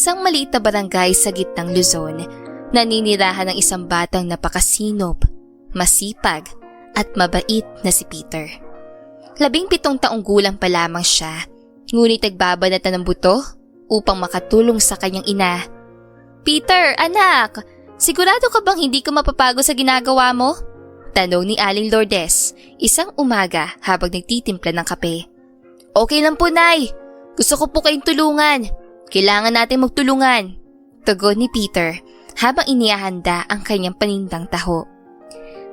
isang maliit na barangay sa gitnang Luzon, naninirahan ng isang batang napakasinop, masipag, at mabait na si Peter. Labing pitong taong gulang pa lamang siya, ngunit nagbabanata ng buto upang makatulong sa kanyang ina. Peter, anak, sigurado ka bang hindi ka mapapago sa ginagawa mo? Tanong ni Aling Lourdes, isang umaga habang nagtitimpla ng kape. Okay lang po, Nay. Gusto ko po kayong tulungan. Kailangan natin magtulungan. Tugon ni Peter habang inihahanda ang kanyang panindang taho.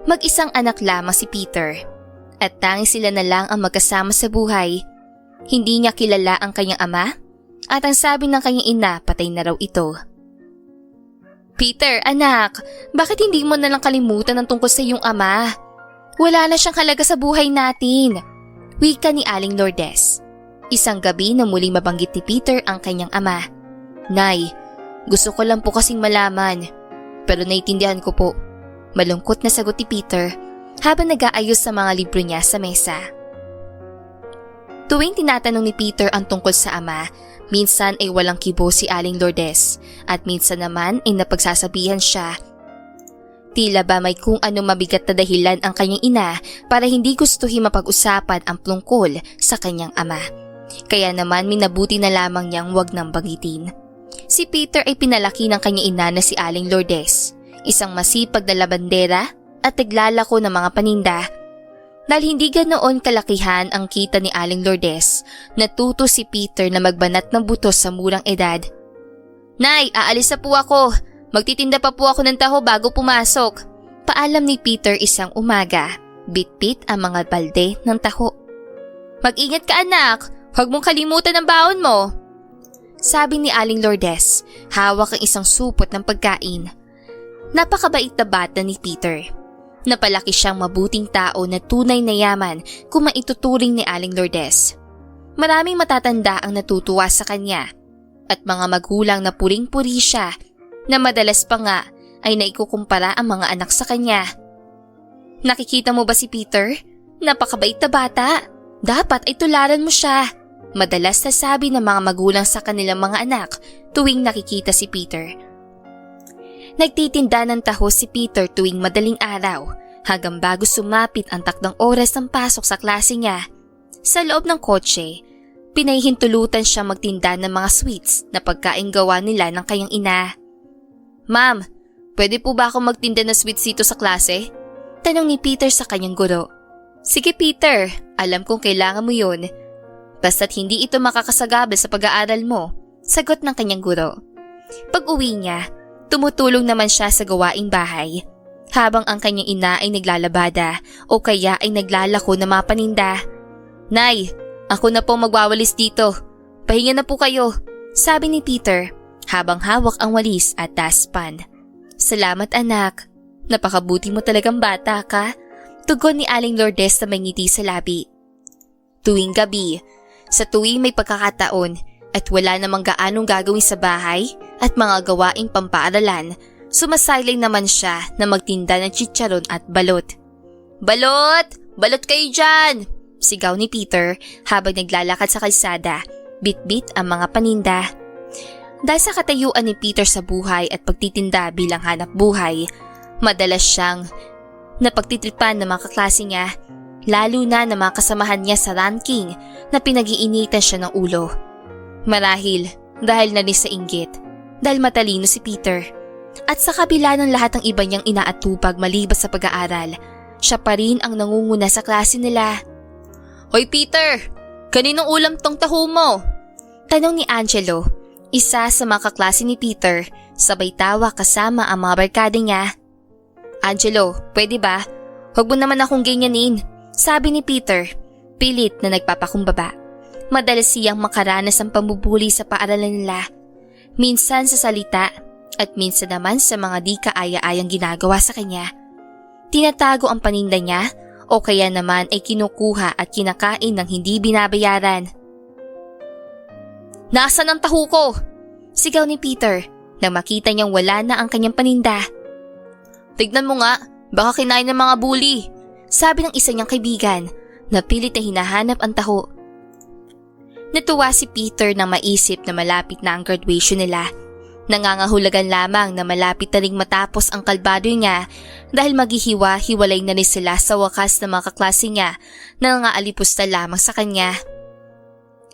Mag-isang anak lamang si Peter at tanging sila na lang ang magkasama sa buhay. Hindi niya kilala ang kanyang ama at ang sabi ng kanyang ina patay na raw ito. Peter, anak, bakit hindi mo na lang kalimutan ang tungkol sa iyong ama? Wala na siyang halaga sa buhay natin. Wika ni Aling Lourdes. Isang gabi na muling mabanggit ni Peter ang kanyang ama. Nay, gusto ko lang po kasing malaman. Pero naiintindihan ko po. Malungkot na sagot ni Peter habang nag-aayos sa mga libro niya sa mesa. Tuwing tinatanong ni Peter ang tungkol sa ama, minsan ay walang kibo si Aling Lourdes at minsan naman ay napagsasabihan siya. Tila ba may kung ano mabigat na dahilan ang kanyang ina para hindi gustuhin mapag-usapan ang tungkol sa kanyang ama. Kaya naman minabuti na lamang niyang wag nang bagitin. Si Peter ay pinalaki ng kanyang ina na si Aling Lourdes, isang masipag na labandera at naglalako ng mga paninda. Dahil hindi ganoon kalakihan ang kita ni Aling Lourdes, natuto si Peter na magbanat ng buto sa murang edad. Nay, aalis na po ako. Magtitinda pa po ako ng taho bago pumasok. Paalam ni Peter isang umaga. Bitbit ang mga balde ng taho. Mag-ingat ka anak, huwag mong kalimutan ang baon mo. Sabi ni Aling Lourdes, hawak ang isang supot ng pagkain. Napakabait na bata ni Peter. Napalaki siyang mabuting tao na tunay na yaman kung maituturing ni Aling Lourdes. Maraming matatanda ang natutuwa sa kanya at mga magulang na puring-puri siya na madalas pa nga ay naikukumpara ang mga anak sa kanya. Nakikita mo ba si Peter? Napakabait na bata. Dapat ay tularan mo siya. Madalas sasabi ng mga magulang sa kanilang mga anak tuwing nakikita si Peter. Nagtitinda ng taho si Peter tuwing madaling araw hanggang bago sumapit ang takdang oras ng pasok sa klase niya. Sa loob ng kotse, pinahihintulutan siya magtinda ng mga sweets na pagkain gawa nila ng kanyang ina. Ma'am, pwede po ba ako magtinda ng sweets dito sa klase? Tanong ni Peter sa kanyang guro. Sige Peter, alam kong kailangan mo yun. Basta't hindi ito makakasagabal sa pag-aaral mo, sagot ng kanyang guro. Pag uwi niya, tumutulong naman siya sa gawaing bahay. Habang ang kanyang ina ay naglalabada o kaya ay naglalako ng mga paninda. Nay, ako na po magwawalis dito. Pahinga na po kayo, sabi ni Peter habang hawak ang walis at dustpan. Salamat anak. Napakabuti mo talagang bata ka. Tugon ni Aling Lourdes na may ngiti sa labi. Tuwing gabi, sa tuwing may pagkakataon at wala namang gaanong gagawin sa bahay at mga gawaing pampaaralan, sumasailing naman siya na magtinda ng chicharon at balot. Balot! Balot kayo dyan! Sigaw ni Peter habang naglalakad sa kalsada, bit-bit ang mga paninda. Dahil sa katayuan ni Peter sa buhay at pagtitinda bilang hanap buhay, madalas siyang napagtitripan ng mga kaklase niya, lalo na ng mga kasamahan niya sa ranking na pinag-iinitan siya ng ulo. Marahil dahil na sa inggit, dahil matalino si Peter. At sa kabila ng lahat ng iba niyang inaatupag maliban sa pag-aaral, siya pa rin ang nangunguna sa klase nila. Hoy Peter, kaninong ulam tong taho mo? Tanong ni Angelo, isa sa mga kaklase ni Peter, sabay tawa kasama ang mga barkada niya. Angelo, pwede ba? Huwag mo naman akong ganyanin, sabi ni Peter, pilit na nagpapakumbaba. Madalas siyang makaranas ng pambubuli sa paaralan nila. Minsan sa salita at minsan naman sa mga di kaaya-ayang ginagawa sa kanya. Tinatago ang paninda niya o kaya naman ay kinukuha at kinakain ng hindi binabayaran. Nasaan ang taho ko? Sigaw ni Peter nang makita niyang wala na ang kanyang paninda. Tignan mo nga, baka kinain ng mga bully. Sabi ng isa niyang kaibigan na pilit na hinahanap ang taho. Natuwa si Peter na maisip na malapit na ang graduation nila. Nangangahulagan lamang na malapit na ring matapos ang kalbaryo niya dahil maghihiwa-hiwalay na rin sila sa wakas ng mga kaklase niya na nangaalipusta lamang sa kanya.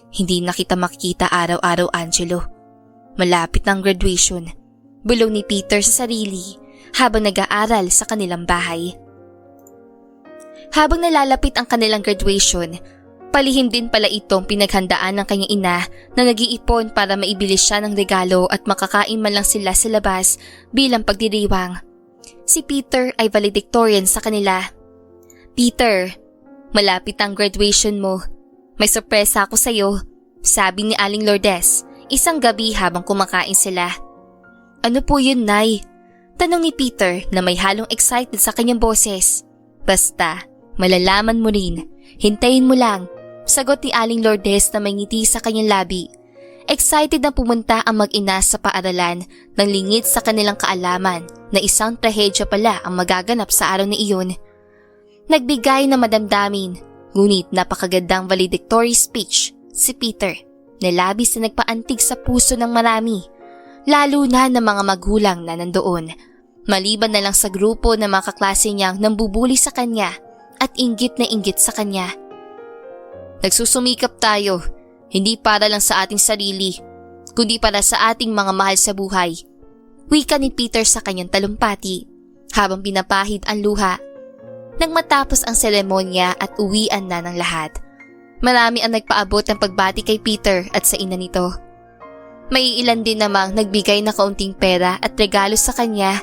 Hindi na kita makikita araw-araw, Angelo. Malapit na ang graduation. Bulong ni Peter sa sarili habang nag-aaral sa kanilang bahay. Habang nalalapit ang kanilang graduation, palihim din pala itong pinaghandaan ng kanyang ina na nag-iipon para maibili siya ng regalo at makakain man lang sila sa labas bilang pagdiriwang. Si Peter ay valedictorian sa kanila. Peter, malapit ang graduation mo. May sorpresa ako sa'yo, sabi ni Aling Lourdes isang gabi habang kumakain sila. Ano po yun, Nay? Tanong ni Peter na may halong excited sa kanyang boses. Basta, malalaman mo rin. Hintayin mo lang. Sagot ni Aling Lourdes na may ngiti sa kanyang labi. Excited na pumunta ang mag-ina sa paaralan nang lingid sa kanilang kaalaman na isang trahedya pala ang magaganap sa araw na iyon. Nagbigay na madamdamin, ngunit napakagandang valedictory speech si Peter na labis na nagpaantig sa puso ng marami, lalo na ng mga magulang na nandoon. Maliban na lang sa grupo ng mga kaklase niyang nambubuli sa kanya at inggit na inggit sa kanya. Nagsusumikap tayo, hindi para lang sa ating sarili, kundi para sa ating mga mahal sa buhay. Wika ni Peter sa kanyang talumpati habang pinapahid ang luha. Nang matapos ang seremonya at uwian na ng lahat, marami ang nagpaabot ng pagbati kay Peter at sa ina nito. May ilan din namang nagbigay na kaunting pera at regalo sa kanya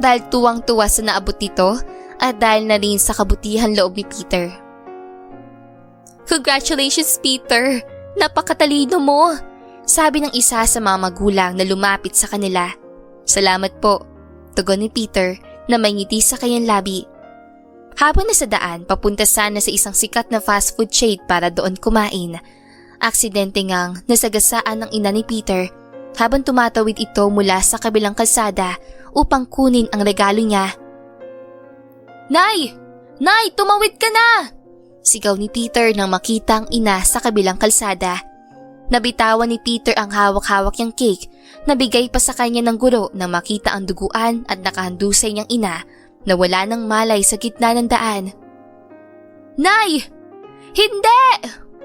dahil tuwang-tuwa sa naabot nito at dahil na rin sa kabutihan loob ni Peter. Congratulations, Peter! Napakatalino mo! Sabi ng isa sa mga magulang na lumapit sa kanila. Salamat po, tugon ni Peter na may ngiti sa kanyang labi. Habang nasa daan, papunta sana sa isang sikat na fast food chain para doon kumain. Aksidente ngang nasagasaan ng ina ni Peter habang tumatawid ito mula sa kabilang kalsada upang kunin ang regalo niya. Nay! Nay, tumawid ka na! Sigaw ni Peter nang makita ang ina sa kabilang kalsada. Nabitawan ni Peter ang hawak-hawak niyang cake na bigay pa sa kanya ng guro nang makita ang duguan at nakahandusay niyang ina na wala ng malay sa gitna ng daan. Nay! Hindi!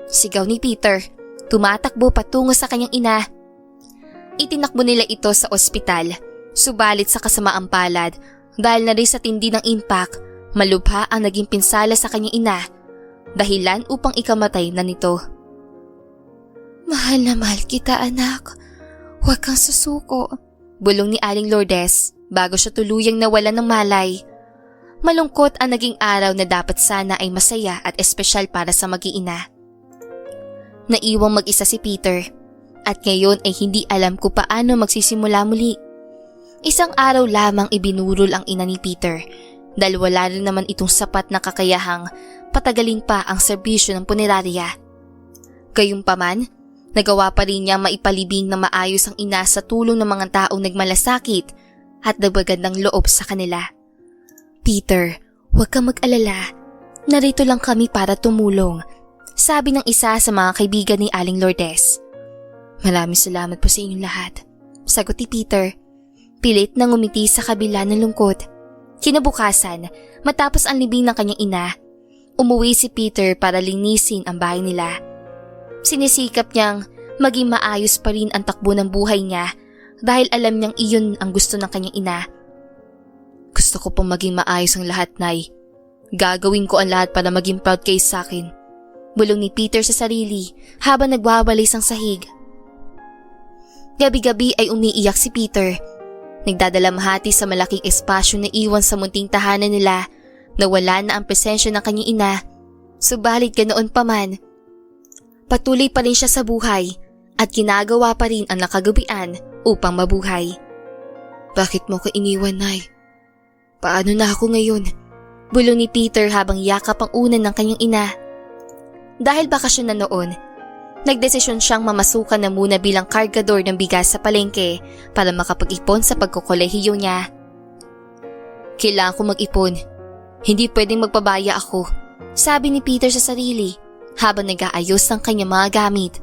Sigaw ni Peter. Tumatakbo patungo sa kanyang ina. Itinakbo nila ito sa ospital. Subalit sa kasamaang palad dahil na rin sa tindi ng impact, malubha ang naging pinsala sa kanyang ina dahilan upang ikamatay na nito. Mahal na mahal kita anak. Huwag kang susuko. Bulong ni Aling Lourdes bago siya tuluyang nawala ng malay. Malungkot ang naging araw na dapat sana ay masaya at espesyal para sa mag-iina. Naiwang mag-isa si Peter at ngayon ay hindi alam ko paano magsisimula muli. Isang araw lamang ibinurol ang ina ni Peter dahil wala rin naman itong sapat na kakayahang patagalin pa ang serbisyo ng punerarya. Gayunpaman, nagawa pa rin niya maipalibing na maayos ang ina sa tulong ng mga taong nagmalasakit at nagagandang loob sa kanila. Peter, huwag kang mag-alala. Narito lang kami para tumulong, sabi ng isa sa mga kaibigan ni Aling Lourdes. Maraming salamat po sa inyong lahat. Sagot ni Peter. Pilit na ngumiti sa kabila ng lungkot. Kinabukasan, matapos ang libing ng kanyang ina, umuwi si Peter para linisin ang bahay nila. Sinisikap niyang maging maayos pa rin ang takbo ng buhay niya dahil alam niyang iyon ang gusto ng kanyang ina. Gusto ko pong maging maayos ang lahat, Nay. Gagawin ko ang lahat para maging proud kayo sa akin. Bulong ni Peter sa sarili habang nagwawalis ang sahig. Gabi-gabi ay umiiyak si Peter. Nagdadalamhati sa malaking espasyo na iwan sa munting tahanan nila na wala na ang presensya ng kanyang ina. Subalit ganoon pa man, patuloy pa rin siya sa buhay at ginagawa pa rin ang nakagawian upang mabuhay. Bakit mo ko iniwan, Nay? Paano na ako ngayon? Bulong ni Peter habang yakap ang unan ng kanyang ina. Dahil bakasyon na noon, nagdesisyon siyang mamasukan na muna bilang kargador ng bigas sa palengke para makapag-ipon sa pagkokolehiyo niya. Kailangan ko mag-ipon. Hindi pwedeng magpabaya ako, sabi ni Peter sa sarili habang nag-aayos ng kanyang mga gamit.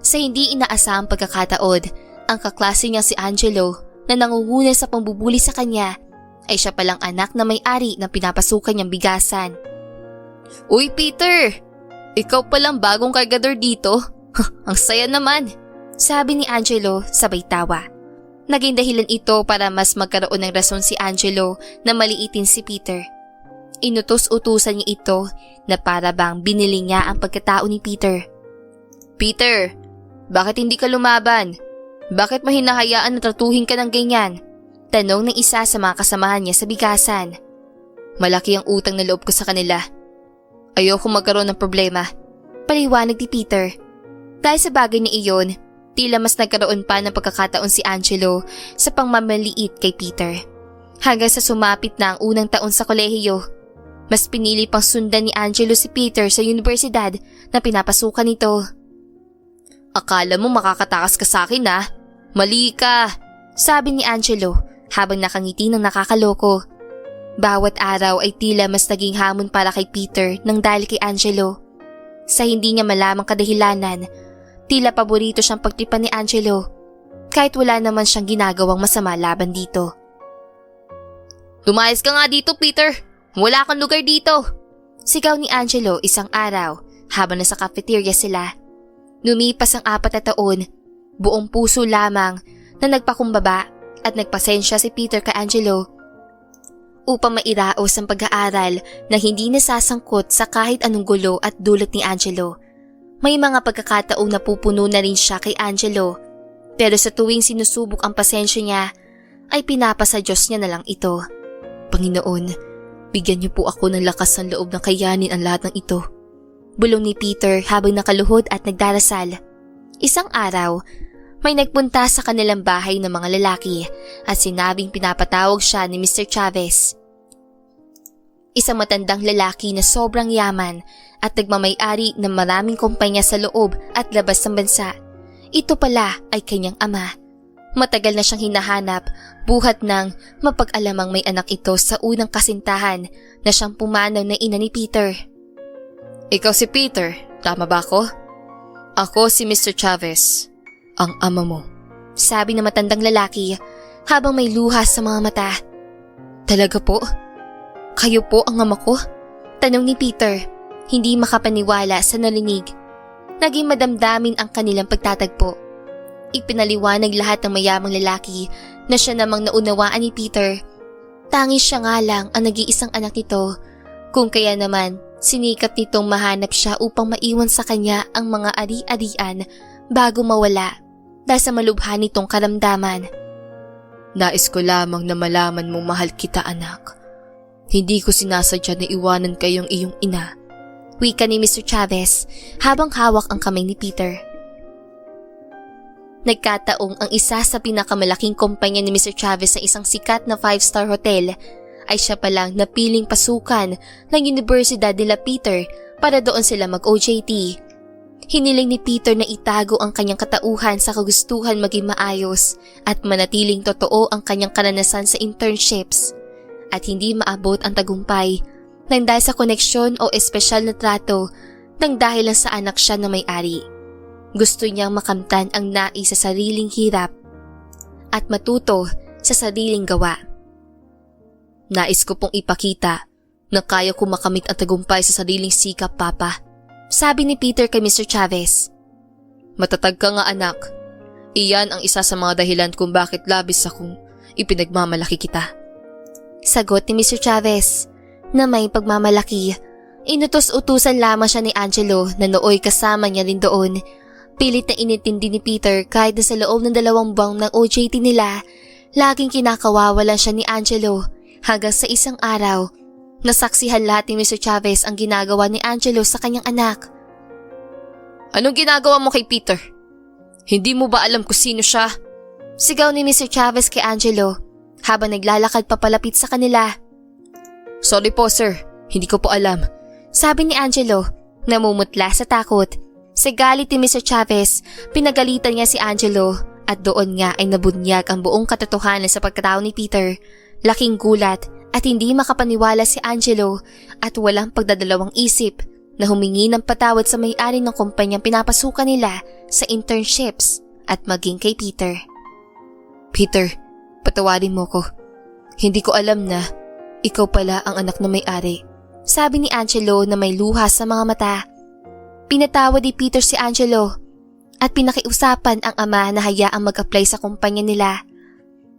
Sa hindi inaasahang pagkakataon, ang kaklase niya si Angelo na nangunguna sa pambubuli sa kanya ay siya palang anak na may-ari ng pinapasukan niyang bigasan. Uy Peter! Ikaw palang bagong kargador dito? Ang saya naman! Sabi ni Angelo sabay tawa. Naging dahilan ito para mas magkaroon ng rason si Angelo na maliitin si Peter. Inutos-utusan niya ito na para bang binili niya ang pagkatao ni Peter. Peter, bakit hindi ka lumaban? Bakit mo hinahayaan na tratuhin ka ng ganyan? Tanong ng isa sa mga kasamahan niya sa bigasan. Malaki ang utang na loob ko sa kanila. Ayoko magkaroon ng problema. Paliwanag ni Peter. Dahil sa bagay na iyon, tila mas nagkaroon pa ng pagkakataon si Angelo sa pangmamaliit kay Peter. Hanggang sa sumapit na ang unang taon sa kolehiyo, mas pinili pang sundan ni Angelo si Peter sa universidad na pinapasukan nito. Akala mo makakatakas ka sa akin ha? Mali ka, sabi ni Angelo habang nakangiti ng nakakaloko. Bawat araw ay tila mas naging hamon para kay Peter nang dahil kay Angelo. Sa hindi niya malamang kadahilanan, tila paborito siyang pagtripan ni Angelo kahit wala naman siyang ginagawang masama laban dito. Lumayas ka nga dito, Peter! Wala kang lugar dito! Sigaw ni Angelo isang araw habang nasa cafeteria sila. Lumipas ang apat na taon, buong puso lamang na nagpakumbaba at nagpasensya si Peter kay Angelo upang mairaos ang pag-aaral na hindi nasasangkot sa kahit anong gulo at dulot ni Angelo. May mga pagkakataong napupuno na rin siya kay Angelo pero sa tuwing sinusubok ang pasensya niya ay pinapasa Diyos niya na lang ito. Panginoon, bigyan niyo po ako ng lakas ng loob na kayanin ang lahat ng ito. Bulong ni Peter habang nakaluhod at nagdarasal. Isang araw, may nagpunta sa kanilang bahay ng mga lalaki at sinabing pinapatawag siya ni Mr. Chavez. Isang matandang lalaki na sobrang yaman at nagmamayari ng maraming kumpanya sa loob at labas ng bansa. Ito pala ay kanyang ama. Matagal na siyang hinahanap buhat ng mapag-alamang may anak ito sa unang kasintahan na siyang pumanaw na ina ni Peter. Ikaw si Peter, tama ba ako? Ako si Mr. Chavez, ang ama mo. Sabi ng matandang lalaki habang may luha sa mga mata. Talaga po? Kayo po ang ama ko? Tanong ni Peter, hindi makapaniwala sa narinig. Naging madamdamin ang kanilang pagtatagpo. Ipinaliwanag lahat ng mayamang lalaki na siya namang naunawaan ni Peter. Tangis siya nga lang ang nag-iisang anak nito. Kung kaya naman, sinikap nitong mahanap siya upang maiwan sa kanya ang mga ari-arian bago mawala dahil sa malubha nitong karamdaman. Nais ko lamang na malaman mong mahal kita anak. Hindi ko sinasadya na iwanan kayong iyong ina. Wika ni Mr. Chavez habang hawak ang kamay ni Peter. Nagkataong ang isa sa pinakamalaking kumpanya ni Mr. Chavez sa isang sikat na five-star hotel ay siya palang napiling pasukan ng Universidad de la Peter para doon sila mag-OJT. Hiniling ni Peter na itago ang kanyang katauhan sa kagustuhan maging maayos at manatiling totoo ang kanyang karanasan sa internships at hindi maabot ang tagumpay nang dahil sa koneksyon o espesyal na trato nang dahil lang sa anak siya na may-ari. Gusto niyang makamtan ang nais sa sariling hirap at matuto sa sariling gawa. Nais ko pong ipakita na kaya ko makamit ang tagumpay sa sariling sikap, Papa. Sabi ni Peter kay Mr. Chavez. Matatag ka nga anak. Iyan ang isa sa mga dahilan kung bakit labis akong ipinagmamalaki kita. Sagot ni Mr. Chavez na may pagmamalaki. Inutos-utusan lamang siya ni Angelo na nooy kasama niya rin doon. Pilit na inintindi ni Peter kahit na sa loob ng dalawang buwang ng OJT nila, laging kinakawawalan siya ni Angelo hanggang sa isang araw Nasaksihan lahat ni Mr. Chavez ang ginagawa ni Angelo sa kanyang anak. Anong ginagawa mo kay Peter? Hindi mo ba alam kung sino siya? Sigaw ni Mr. Chavez kay Angelo habang naglalakad papalapit sa kanila. Sorry po sir, hindi ko po alam. Sabi ni Angelo, namumutla sa takot. Sa galit ni Mr. Chavez, pinagalitan niya si Angelo at doon nga ay nabunyag ang buong katotohanan sa pagkatao ni Peter. Laking gulat at hindi makapaniwala si Angelo at walang pagdadalawang isip na humingi ng patawad sa may-ari ng kumpanyang pinapasukan nila sa internships at maging kay Peter. Peter, patawarin mo ko. Hindi ko alam na ikaw pala ang anak ng may-ari. Sabi ni Angelo na may luha sa mga mata. Pinatawad ni Peter si Angelo at pinakiusapan ang ama na hayaang mag-apply sa kumpanya nila.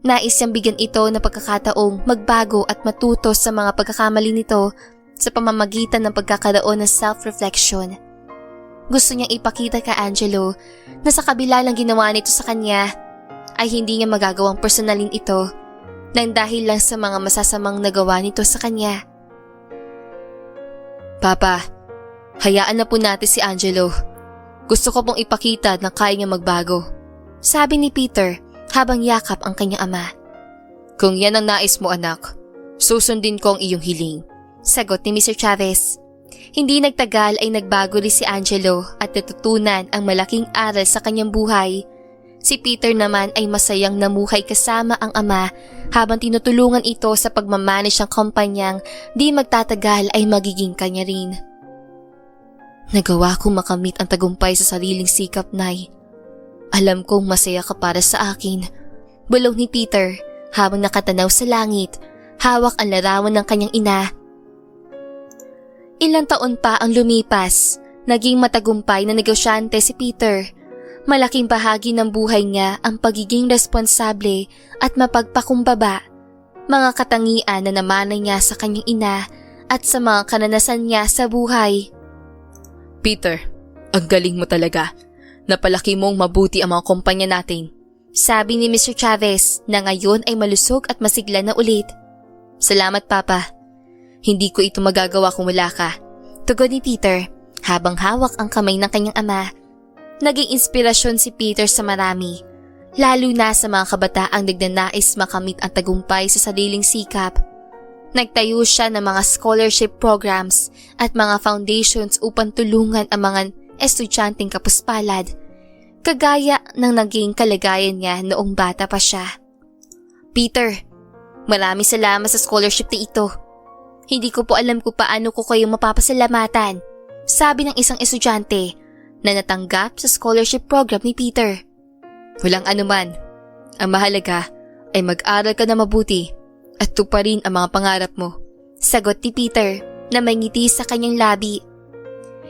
Nais niyang bigyan ito ng pagkakataong magbago at matuto sa mga pagkakamali nito sa pamamagitan ng pagkakaroon ng self-reflection. Gusto niyang ipakita kay Angelo na sa kabila ng ginawa nito sa kanya ay hindi niya magagawang personalin ito nang dahil lang sa mga masasamang nagawa nito sa kanya. Papa, hayaan na po natin si Angelo. Gusto ko pong ipakita na kaya niya magbago. Sabi ni Peter habang yakap ang kanyang ama. Kung yan ang nais mo anak, susundin ko ang iyong hiling. Sagot ni Mr. Chavez. Hindi nagtagal ay nagbago rin si Angelo at natutunan ang malaking aral sa kanyang buhay. Si Peter naman ay masayang namuhay kasama ang ama habang tinutulungan ito sa pagmamanage ng kumpanyang di magtatagal ay magiging kanya rin. Nagawa kong makamit ang tagumpay sa sariling sikap, Nay. Alam kong masaya ka para sa akin. Bulong ni Peter habang nakatanaw sa langit, hawak ang larawan ng kanyang ina. Ilang taon pa ang lumipas, naging matagumpay na negosyante si Peter. Malaking bahagi ng buhay niya ang pagiging responsable at mapagpakumbaba. Mga katangian na namanay niya sa kanyang ina at sa mga kananasan niya sa buhay. Peter, ang galing mo talaga. Napalaki mong mabuti ang mga kumpanya natin. Sabi ni Mr. Chavez na ngayon ay malusog at masigla na ulit. Salamat Papa. Hindi ko ito magagawa kung wala ka. Tugon ni Peter habang hawak ang kamay ng kanyang ama. Naging inspirasyon si Peter sa marami. Lalo na sa mga kabataang nagnanais makamit ang tagumpay sa sariling sikap. Nagtayo siya ng mga scholarship programs at mga foundations upang tulungan ang mga estudyanteng kapuspalad, kagaya ng naging kalagayan niya noong bata pa siya. Peter, marami salamat sa scholarship na ito. Hindi ko po alam kung paano ko kayo mapapasalamatan, sabi ng isang estudyante na natanggap sa scholarship program ni Peter. Walang anuman. Ang mahalaga ay mag-aral ka na mabuti at tuparin ang mga pangarap mo. Sagot ni Peter na may ngiti sa kanyang labi.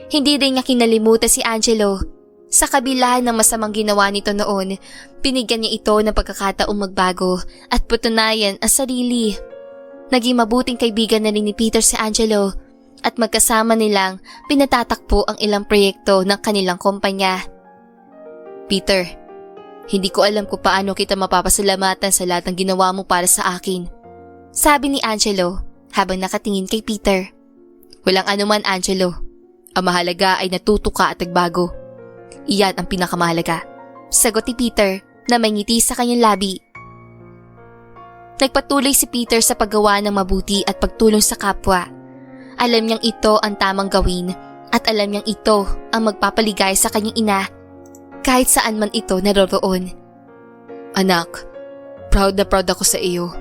Hindi rin niya kinalimutan si Angelo. Sa kabila ng masamang ginawa nito noon, binigyan niya ito ng pagkakataong magbago at patunayan ang sarili. Naging mabuting kaibigan na rin ni Peter si Angelo at magkasama nilang pinatatakpo ang ilang proyekto ng kanilang kumpanya. Peter, hindi ko alam kung paano kita mapapasalamatan sa lahat ng ginawa mo para sa akin. Sabi ni Angelo habang nakatingin kay Peter. Walang anuman Angelo. Ang mahalaga ay natuto ka at nagbago. Iyan ang pinakamahalaga. Sagot ni Peter na may ngiti sa kanyang labi. Nagpatuloy si Peter sa paggawa ng mabuti at pagtulong sa kapwa. Alam niyang ito ang tamang gawin at alam niyang ito ang magpapaligay sa kanyang ina kahit saan man ito naroroon. Anak, proud na proud ako sa iyo.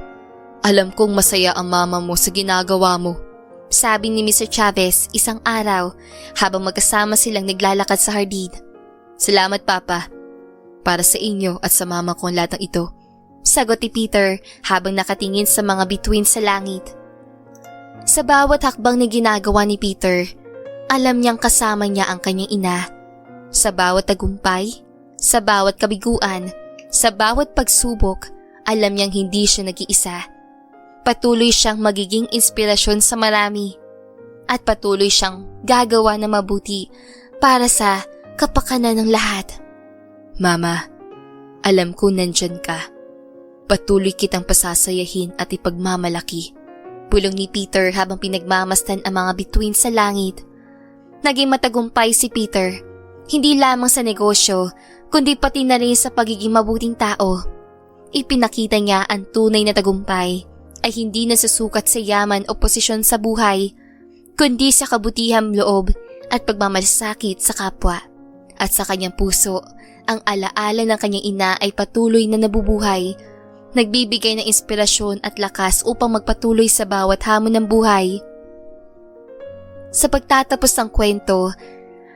Alam kong masaya ang mama mo sa ginagawa mo. Sabi ni Mr. Chavez isang araw habang magkasama silang naglalakad sa hardin. Salamat Papa. Para sa inyo at sa mama ko ang lahat ng ito. Sagot ni Peter habang nakatingin sa mga bituin sa langit. Sa bawat hakbang na ginagawa ni Peter, alam niyang kasama niya ang kanyang ina. Sa bawat tagumpay, sa bawat kabiguan, sa bawat pagsubok, alam niyang hindi siya nag-iisa. Patuloy siyang magiging inspirasyon sa marami at patuloy siyang gagawa na mabuti para sa kapakanan ng lahat. Mama, alam ko nandyan ka. Patuloy kitang pasasayahin at ipagmamalaki. Bulong ni Peter habang pinagmamastan ang mga bituin sa langit. Naging matagumpay si Peter, hindi lamang sa negosyo, kundi pati na rin sa pagiging mabuting tao. Ipinakita niya ang tunay na tagumpay ay hindi nasusukat sa yaman o posisyon sa buhay, kundi sa kabutihang loob at pagmamalasakit sa kapwa. At sa kanyang puso, ang alaala ng kanyang ina ay patuloy na nabubuhay nagbibigay ng inspirasyon at lakas upang magpatuloy sa bawat hamon ng buhay. Sa pagtatapos ng kwento,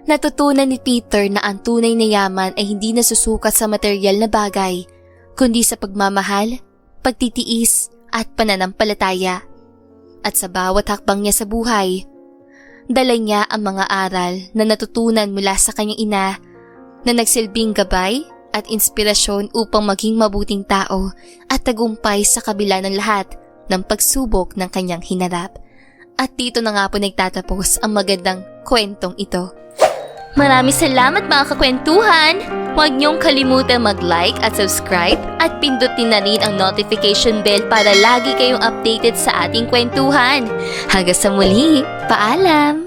natutunan ni Peter na ang tunay na yaman ay hindi nasusukat sa material na bagay, kundi sa pagmamahal, pagtitiis at pananampalataya. At sa bawat hakbang niya sa buhay, dala niya ang mga aral na natutunan mula sa kanyang ina na nagsilbing gabay at inspirasyon upang maging mabuting tao at tagumpay sa kabila ng lahat ng pagsubok ng kanyang hinarap. At dito na nga po nagtatapos ang magandang kwentong ito. Maraming salamat mga kakwentuhan! Huwag niyong kalimutan mag-like at subscribe at pindutin na rin ang notification bell para lagi kayong updated sa ating kwentuhan. Hanggang sa muli, paalam!